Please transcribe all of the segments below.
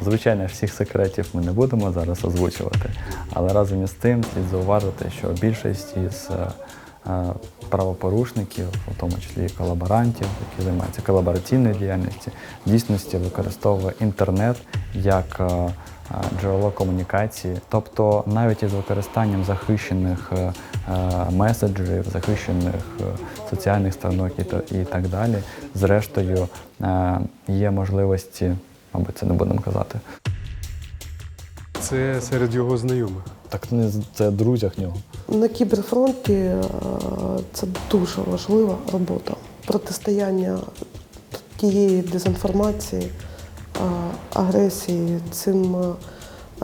Звичайно, всіх секретів ми не будемо зараз озвучувати, але разом із тим слід зауважити, що більшість із е, е, правопорушників, у тому числі і колаборантів, які займаються колабораційною діяльністю, в дійсності використовує інтернет як е, джерело комунікації, тобто навіть із використанням захищених меседжерів, захищених соціальних сторінок і, так далі, зрештою є можливості, мабуть, це не будемо казати. Це серед його знайомих. Так не це друзях нього. На кіберфронті е, це дуже важлива робота. Протистояння тієї дезінформації, е, агресії, цим е,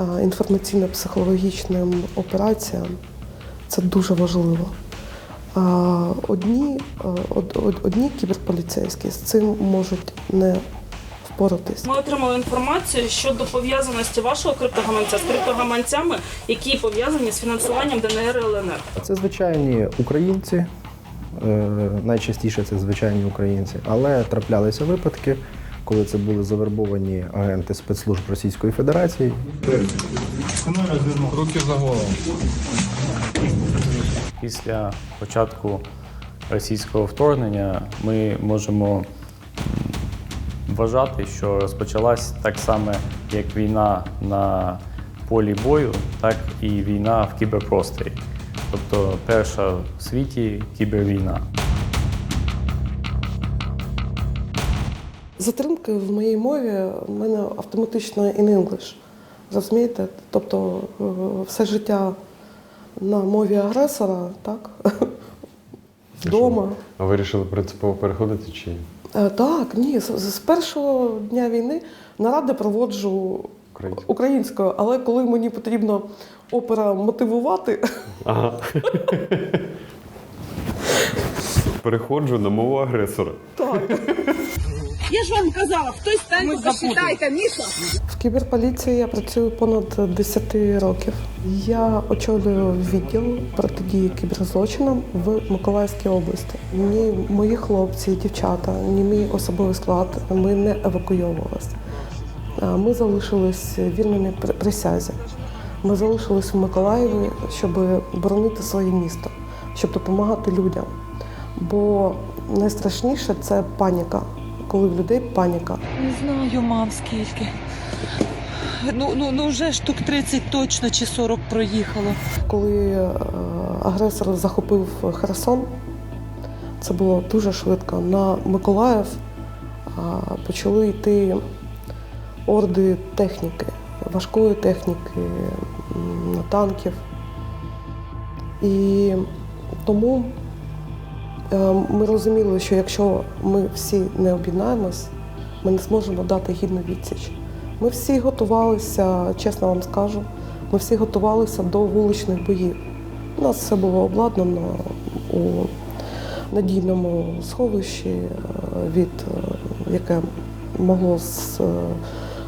інформаційно-психологічним операціям це дуже важливо. Одні, од- од- одні кіберполіцейські з цим можуть не впоратись. Ми отримали інформацію щодо пов'язаності вашого криптогаманця з криптогаманцями, які пов'язані з фінансуванням ДНР і ЛНР. Це звичайні українці, е, найчастіше це звичайні українці, але траплялися випадки, коли це були завербовані агенти спецслужб Російської Федерації. Руки за голову. Після початку російського вторгнення ми можемо вважати, що розпочалась так само як війна на полі бою, так і війна в кіберпросторі. Тобто перша в світі кібервійна. Затримки в моїй мові в мене автоматично in English. Розумієте? Тобто е, все життя на мові агресора, так? Вдома. А ви вирішили принципово переходити чи Так, ні, з, з першого дня війни наради проводжу Українською. українською, але коли мені потрібно опера мотивувати, Ага. Переходжу на мову агресора. так. Я ж вам казала, хтось стань посчитайте, Міша. В кіберполіції я працюю понад 10 років. Я очолюю відділ протидії кіберзлочинам в Миколаївській області. Ні мої хлопці, дівчата, ні мій особовий склад. Ми не евакуйовувалися. Ми залишились вірними при- присязі. Ми залишились в Миколаєві, щоб боронити своє місто, щоб допомагати людям. Бо найстрашніше це паніка, коли в людей паніка. Не знаю, мам, скільки. Ну, ну, ну вже штук 30 точно чи 40 проїхало. Коли е, агресор захопив Херсон, це було дуже швидко. На Миколаїв почали йти орди техніки, важкої техніки, танків. І тому е, ми розуміли, що якщо ми всі не об'єднаємось, ми не зможемо дати гідну відсіч. Ми всі готувалися, чесно вам скажу, ми всі готувалися до вуличних боїв. У нас все було обладнано у надійному сховищі, е, від, е, яке могло е,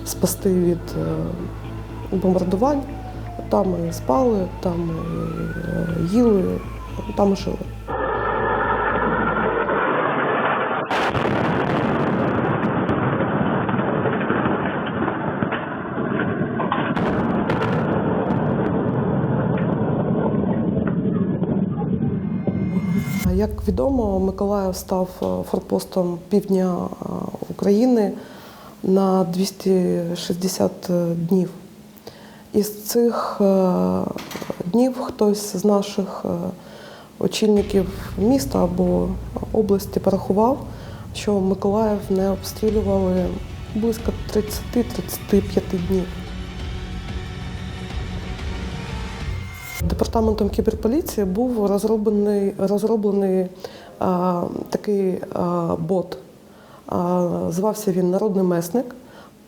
спасти від бомбардувань. Там ми спали, там ми їли, там ми жили. Як відомо, Миколаїв став е, форпостом півдня е, України на 260 днів. Із цих е, днів хтось з наших е, очільників міста або області порахував, що Миколаїв не обстрілювали близько 30-35 днів. Департаментом кіберполіції був розроблений, розроблений а, такий а, бот. А, звався він Народний месник,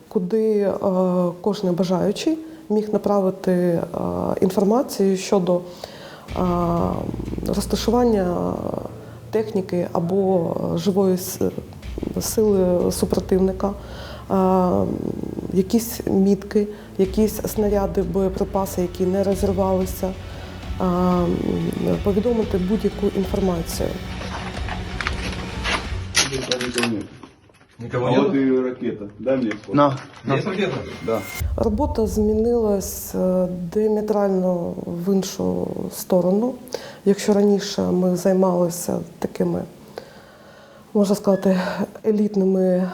куди а, кожен бажаючий міг направити а, інформацію щодо а, розташування техніки або живої сили супротивника, а, якісь мітки, якісь снаряди, боєприпаси, які не розірвалися, повідомити будь-яку інформацію. вот и ракета. Дай мне фото. На. Есть ракета? Да. Робота змінилась е, диаметрально в іншу сторону. Якщо раніше ми займалися такими, можна сказати, елітними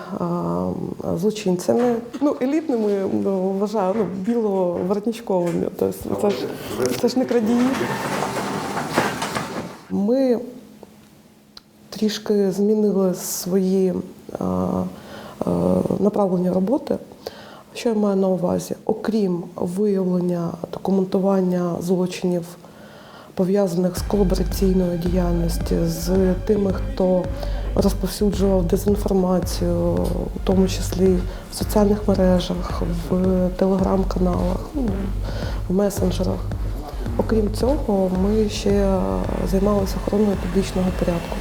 злочинцями, ну, елітними ну, вважаю, ну, біловоротничковими, тобто це ж, це ж не крадії. Ми трішки змінили свої направлення роботи. Що я маю на увазі? Окрім виявлення документування злочинів, пов'язаних з колабораційною діяльністю, з тими, хто розповсюджував дезінформацію, в тому числі в соціальних мережах, в телеграм-каналах, ну, в месенджерах. Окрім цього, ми ще займалися охороною публічного порядку,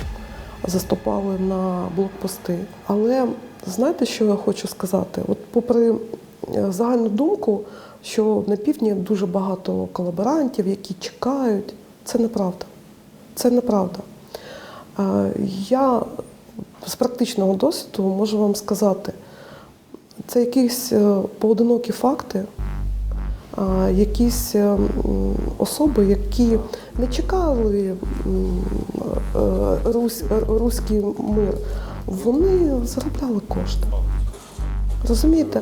заступали на блокпости. Але знаєте, що я хочу сказати? От попри е, загальну думку, що на півдні дуже багато колаборантів, які чекають, це неправда. Це неправда. Е, Я з практичного досвіду можу вам сказати, це якісь е, поодинокі факти, якісь е, особи, які не чекали е, русь, руський мир, вони заробляли кошти. Розумієте?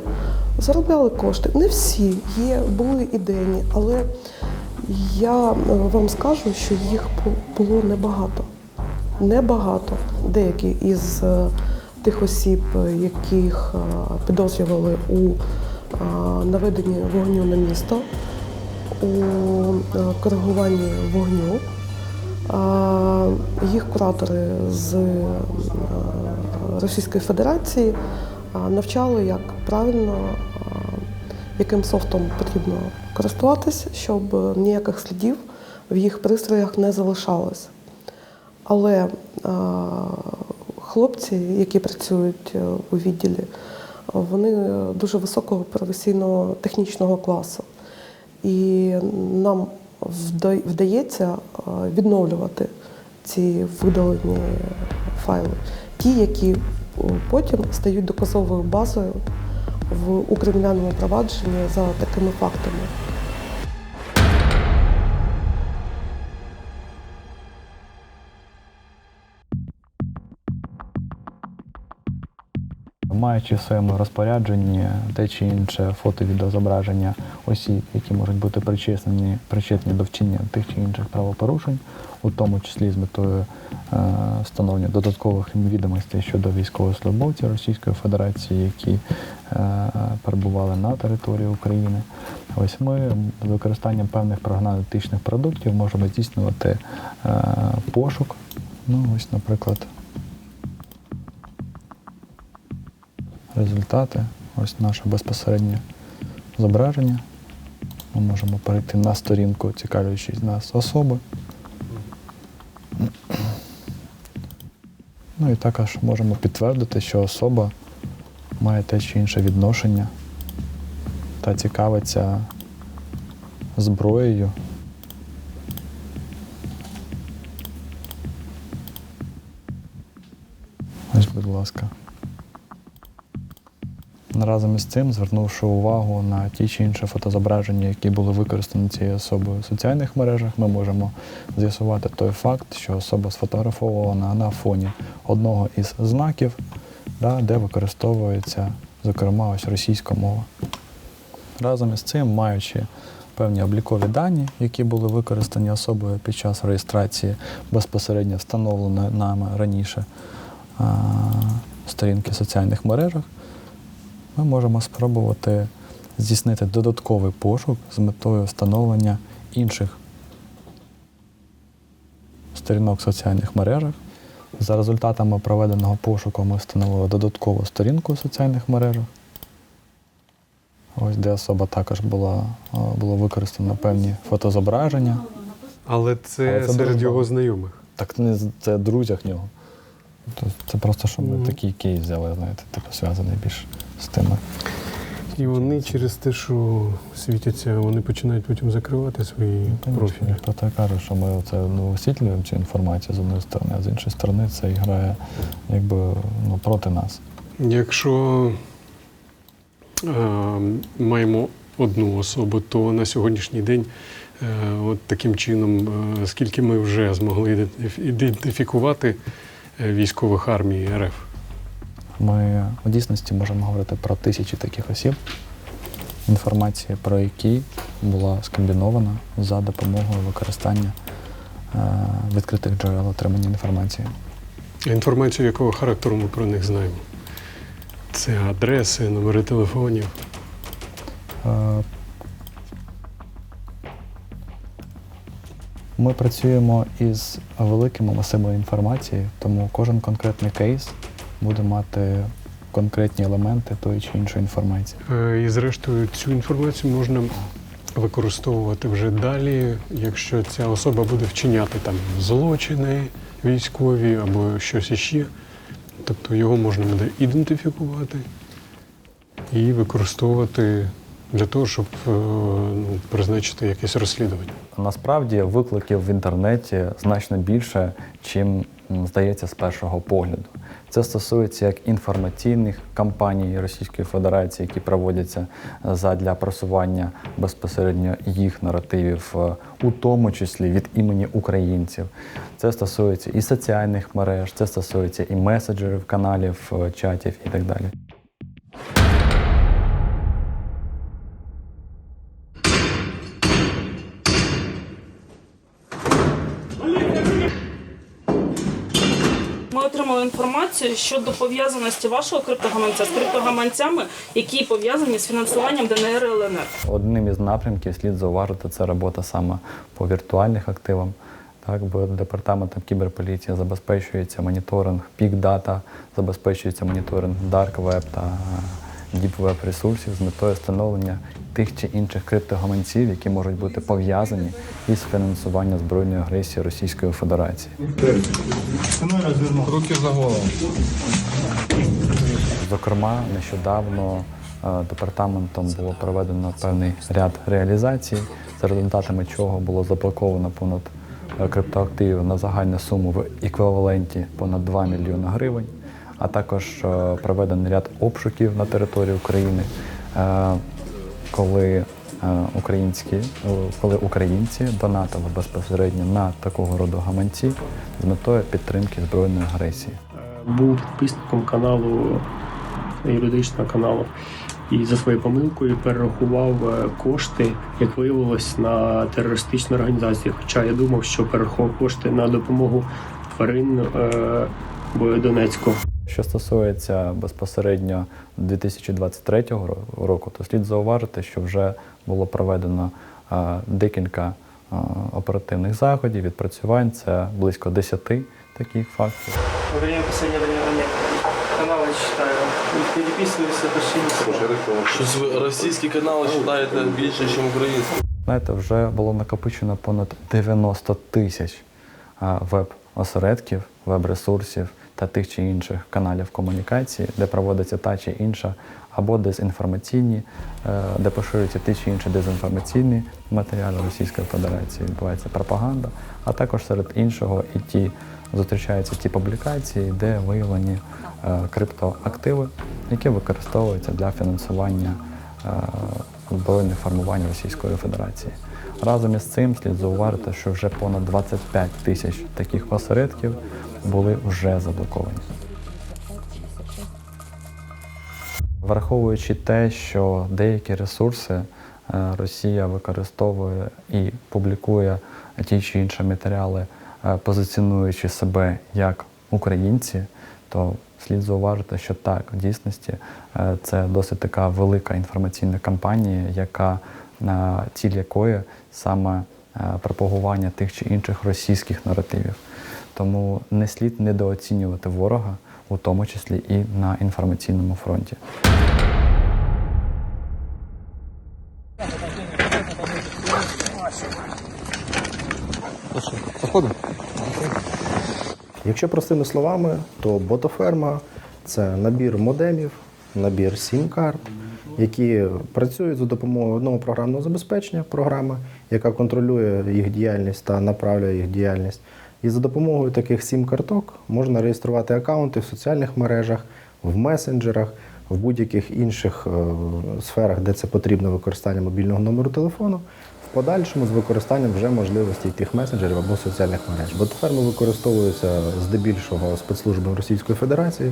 Заробляли кошти. Не всі є, були ідейні, але я вам скажу, що їх було небагато. Небагато. Деякі із е, тих осіб, е, яких е, підозрювали у наведенні вогню на місто, у коригуванні вогню. Їх куратори з Російської Федерації навчали, як правильно, яким софтом потрібно користуватись, щоб ніяких слідів в їх пристроях не залишалось. Але а, хлопці, які працюють е, у відділі, вони е, дуже високого професійного технічного класу. І нам вдається е, відновлювати ці видалені файли, ті, які е, потім стають доказовою базою в у кримінальному провадженні за такими фактами. Маючи в своєму розпорядженні те чи інше фото-відеозображення осіб, які можуть бути причетні, причетні до вчинення тих чи інших правопорушень, у тому числі з метою е, встановлення додаткових відомостей щодо військовослужбовців Російської Федерації, які е, перебували на території України. Ось ми з використанням певних прогностичних продуктів можемо здійснювати е, пошук. Ну, ось, наприклад, результати. Ось наше безпосереднє зображення. Ми можемо перейти на сторінку, цікавлячись нас особи. Ну і також можемо підтвердити, що особа має те чи інше відношення та цікавиться зброєю. Ось, будь ласка. Разом із цим, звернувши увагу на ті чи інші фотозображення, які були використані цією особою в соціальних мережах, ми можемо з'ясувати той факт, що особа сфотографована на фоні одного із знаків, да, де використовується, зокрема, ось російська мова. Разом із цим, маючи певні облікові дані, які були використані особою під час реєстрації безпосередньо встановленої нами раніше сторінки в соціальних мережах, ми можемо спробувати здійснити додатковий пошук з метою встановлення інших сторінок в соціальних мережах. За результатами проведеного пошуку ми встановили додаткову сторінку в соціальних мережах. Ось де особа також була, було використано певні фотозображення. Але це, Але це серед його знайомих. Так не це друзях нього. Це просто, що ми Мгм. такий кейс взяли, знаєте, типу зв'язаний більш з тими. І вони через те, що світяться, вони починають потім закривати свої Конечно, профілі. Ніхто так каже, що ми це ну, висвітлюємо цю інформацію з одної сторони, а з іншої сторони це грає якби ну, проти нас. Якщо е, маємо одну особу, то на сьогоднішній день е, от таким чином, е, скільки ми вже змогли ідентифікувати е, військових армій РФ? Ми у дійсності можемо говорити про тисячі таких осіб, інформація про які була скомбінована за допомогою використання е, відкритих джерел отримання інформації. Інформацію якого характеру ми про них знаємо? Це адреси, номери телефонів. Е, Ми працюємо із великими масивами інформації, тому кожен конкретний кейс буде мати конкретні елементи тої чи іншої інформації. Е, І зрештою цю інформацію можна використовувати вже далі, якщо ця особа буде вчиняти там злочини військові або щось іще. Тобто його можна буде ідентифікувати і використовувати для того, щоб е, ну, призначити якесь розслідування. Насправді викликів в інтернеті значно більше, чим здається з першого погляду. Це стосується як інформаційних кампаній Російської Федерації, які проводяться задля просування безпосередньо їх наративів, е, у тому числі від імені українців. Це стосується і соціальних мереж, це стосується і меседжерів, каналів, е, чатів і так далі. Отримали інформацію щодо пов'язаності вашого криптогаманця з криптогаманцями, які пов'язані з фінансуванням ДНР і ЛНР. Одним із напрямків слід зауважити це робота саме по віртуальних активам. Так, бо департаментом кіберполіції забезпечується моніторинг пік дата, забезпечується моніторинг Dark Web та Web ресурсів з метою встановлення тих чи інших криптогаманців, які можуть бути пов'язані із фінансуванням збройної агресії Російської Федерації. Зокрема, нещодавно е, департаментом було проведено певний ряд реалізацій, за результатами чого було заблоковано понад е, криптоактивів на загальну суму в еквіваленті понад 2 мільйони гривень, а також е, проведений ряд обшуків на території України, е, коли е, українські, коли українці донатили безпосередньо на такого роду гаманці з метою підтримки збройної агресії. був підписником каналу юридичного каналу. І за своєю помилкою перерахував кошти, як виявилось, на терористичну організацію. Хоча я думав, що перерахував кошти на допомогу тварин е, в Донецьку. Що стосується безпосередньо 2023 року, то слід зауважити, що вже було проведено декілька оперативних заходів, відпрацювань. Це близько 10 таких фактів. Во время последнего времени. Каналы читаю. Переписываюсь, почти Щось ви російські канали читаєте більше, ніж українські. Знаєте, вже було накопичено понад 90 тисяч веб-осередків, веб-ресурсів та тих чи інших каналів комунікації, де проводиться та чи інша або дезінформаційні, е, де поширюються ті чи інші дезінформаційні матеріали Російської Федерації, відбувається пропаганда, а також серед іншого і ті зустрічаються ті публікації, де виявлені е, криптоактиви, які використовуються для фінансування е, збройних формувань Російської Федерації. Разом із цим слід зауважити, що вже понад 25 тисяч таких осередків були вже заблоковані. Враховуючи те, що деякі ресурси е, Росія використовує і публікує ті чи інші матеріали, е, позиціонуючи себе як українці, то слід зауважити, що так, в дійсності е, це досить така велика інформаційна кампанія, яка ціль якої саме пропагування тих чи інших російських наративів. Тому не слід недооцінювати ворога, у тому числі і на інформаційному фронті. Якщо простими словами, то ботоферма це набір модемів, набір сім-карт, які працюють за допомогою одного програмного забезпечення, програми, яка контролює їх діяльність та направляє їх діяльність. І за допомогою таких сім-карток можна реєструвати аккаунти в соціальних мережах, в месенджерах, в будь-яких інших е, сферах, де це потрібно використання мобільного номеру телефону. В подальшому з використанням вже можливостей тих месенджерів або соціальних мереж. Ботоферми використовуються здебільшого спецслужбами Російської Федерації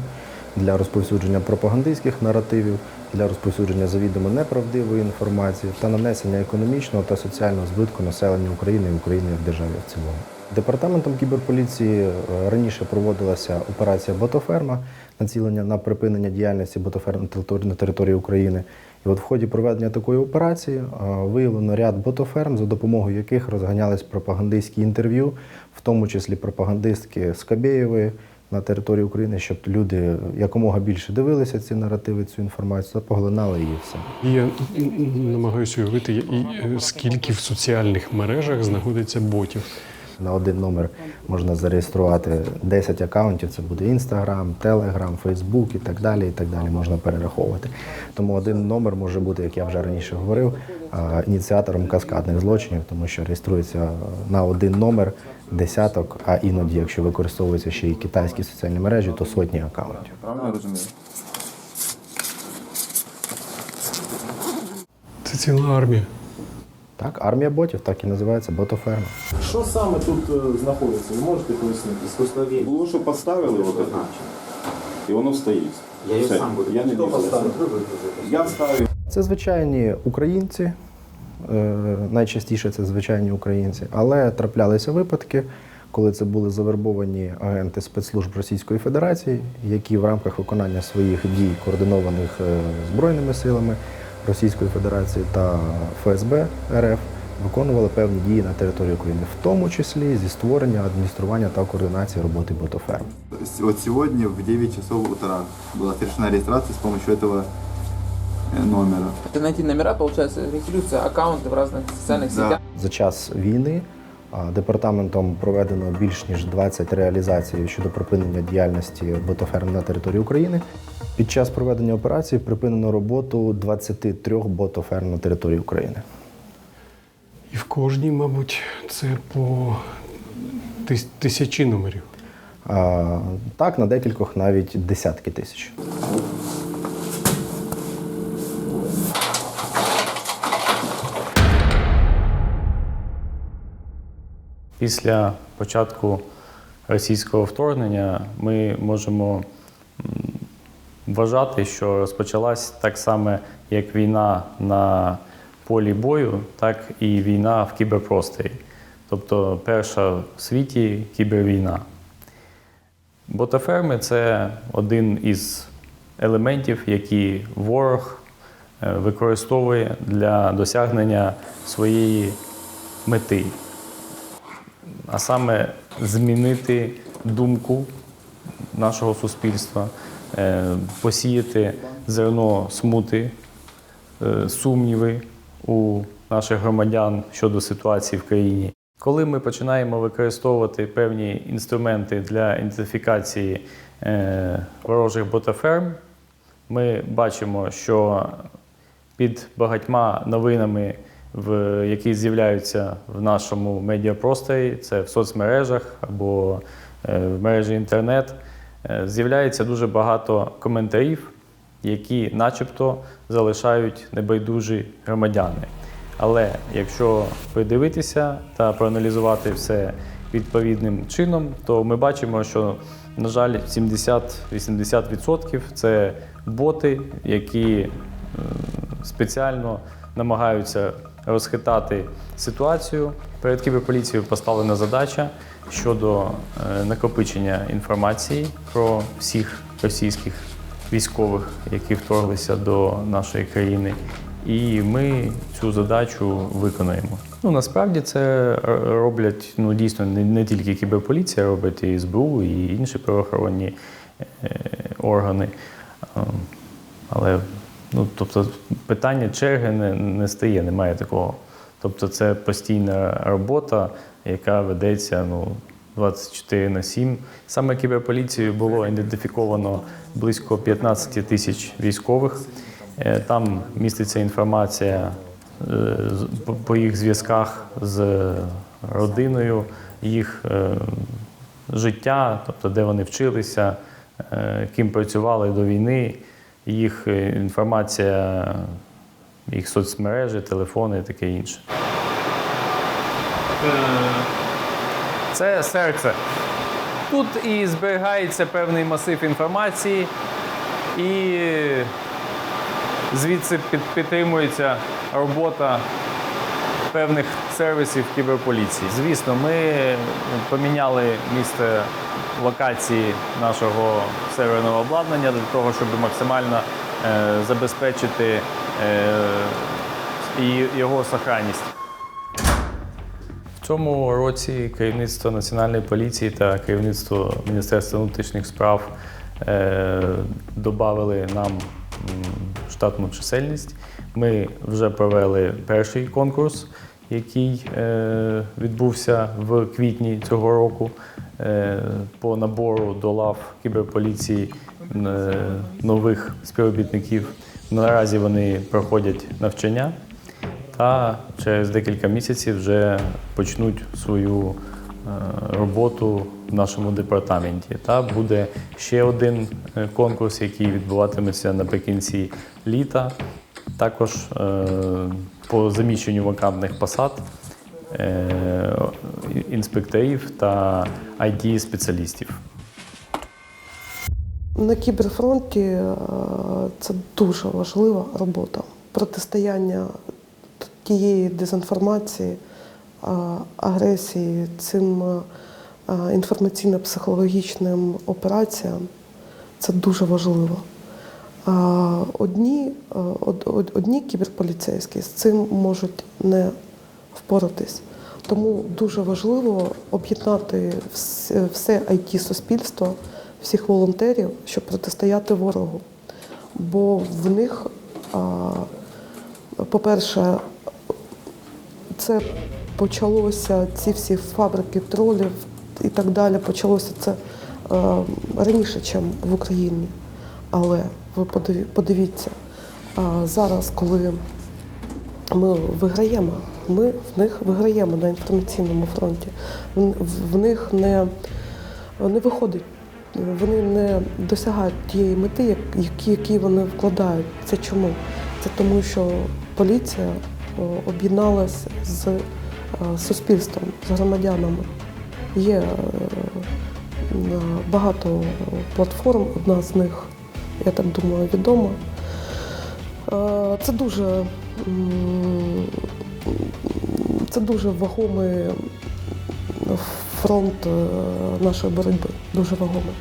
для розповсюдження пропагандистських наративів, для розповсюдження завідомо неправдивої інформації та нанесення економічного та соціального збитку населенню України і України як державі в цілому. Департаментом кіберполіції е, раніше проводилася операція Ботоферма, націлення на припинення діяльності ботоферм на території- України. І от в ході проведення такої операції е, виявлено ряд ботоферм, за допомогою яких розганялись пропагандистські інтерв'ю, в тому числі пропагандистки Скабєєвої на території України, щоб люди якомога більше дивилися ці наративи, цю інформацію, поглинали її все. Я намагаюся уявити, е, скільки в соціальних мережах знаходиться ботів. На один номер можна зареєструвати 10 акаунтів. Це буде Instagram, Telegram, Facebook і так далі. І так далі можна перераховувати. Тому один номер може бути, як я вже раніше говорив, ініціатором каскадних злочинів, тому що реєструється на один номер десяток, а іноді, якщо використовуються ще й китайські соціальні мережі, то сотні акаунтів. Правильно я розумію? Це ціла армія. Так, армія ботів, так і називається ботоферма. Що саме тут е, знаходиться? Ви можете пояснити? Скослові. Було, що поставили вот это, і воно стоїть. Я її Все. сам буду. Я не Хто поставив? Я ставив. Це звичайні українці, е, найчастіше це звичайні українці, але траплялися випадки, коли це були завербовані агенти спецслужб Російської Федерації, які в рамках виконання своїх дій, координованих е, Збройними силами Російської Федерації та ФСБ РФ, виконували певні дії на території України, в тому числі зі створення, адміністрування та координації роботи ботоферм. Вот сегодня в 9 часов утра была совершена регистрация с помощью этого э, номера. Это найти номера, получается, регистрируются аккаунты в разных социальных Да. сетях. За час війни а, департаментом проведено більш ніж 20 реалізацій щодо припинення діяльності ботоферм на території України. Під час проведення операції припинено роботу 23 ботоферм на території України. І в кожній, мабуть, це по тисячі номерів. А, Так, на декількох навіть десятки тисяч. Після початку російського вторгнення ми можемо вважати, що розпочалась так само, як війна на полі бою, так і війна в кіберпросторі. Тобто перша в світі кібервійна. Ботаферми це один із елементів, які ворог е, використовує для досягнення своєї мети а саме змінити думку нашого суспільства, посіяти зерно смути, е, сумніви у наших громадян щодо ситуації в країні. Коли ми починаємо використовувати певні інструменти для ідентифікації е, ворожих ботаферм, ми бачимо, що під багатьма новинами, які з'являються в нашому медіапросторі, це в соцмережах або е, в мережі інтернет, е, з'являється дуже багато коментарів, які начебто залишають небайдужі громадяни. Але якщо придивитися та проаналізувати все відповідним чином, то ми бачимо, що, на жаль, 70-80% це боти, які е, спеціально намагаються розхитати ситуацію. Перед кіберполіцією поставлена задача щодо е, накопичення інформації про всіх російських військових, які вторглися до нашої країни. І ми цю задачу виконаємо. Ну насправді це роблять ну дійсно не, не тільки кіберполіція, роблять і СБУ, і інші правоохоронні е, органи. Ем, Але ну, тобто, питання черги не, не стає, немає такого. Тобто, це постійна робота, яка ведеться ну, 24 на 7. Саме кіберполіцією було ідентифіковано близько 15 тисяч військових. Е, Там міститься інформація е, по- їх зв'язках з родиною, їх е, життя, тобто де вони вчилися, ким працювали до війни, їх інформація, їх соцмережі, телефони і таке інше. Це серце. Тут і зберігається певний масив інформації, і звідси під- підтримується робота певних сервісів кіберполіції. Звісно, ми поміняли місце локації нашого серверного обладнання для того, щоб максимально е, забезпечити е, і його сохранність. В цьому році керівництво Національної поліції та керівництво Міністерства внутрішніх справ е, додали нам штатну чисельність. Ми вже провели перший конкурс, який е, відбувся в квітні цього року е, по набору до лав кіберполіції е, нових співробітників. Наразі вони проходять навчання та через декілька місяців вже почнуть свою е, роботу в нашому департаменті. Та буде ще один е, конкурс, який відбуватиметься наприкінці літа. Також е, по заміщенню вакантних посад інспекторів та it спеціалістів На кіберфронті е, це дуже важлива робота. Протистояння тієї дезінформації, е, агресії, цим е, інформаційно-психологічним операціям це дуже важливо. Одні, од- од- одні кіберполіцейські з цим можуть не впоратись. Тому дуже важливо об'єднати вс- все it суспільство всіх волонтерів, щоб протистояти ворогу. Бо в них, по-перше, це почалося, ці всі фабрики тролів і так далі, почалося це раніше, ніж в Україні. Але ви подиві- подивіться, зараз, коли ми виграємо, ми в них виграємо на інформаційному фронті. В них не, не виходить, вони не досягають тієї мети, як- які, вони вкладають. Це чому? Це тому, що поліція о, об'єдналась з е, суспільством, з громадянами. Є е, е, багато платформ, одна з них, я так думаю, відома. Е, Це дуже, це дуже вагомий фронт е, нашої боротьби, дуже вагомий.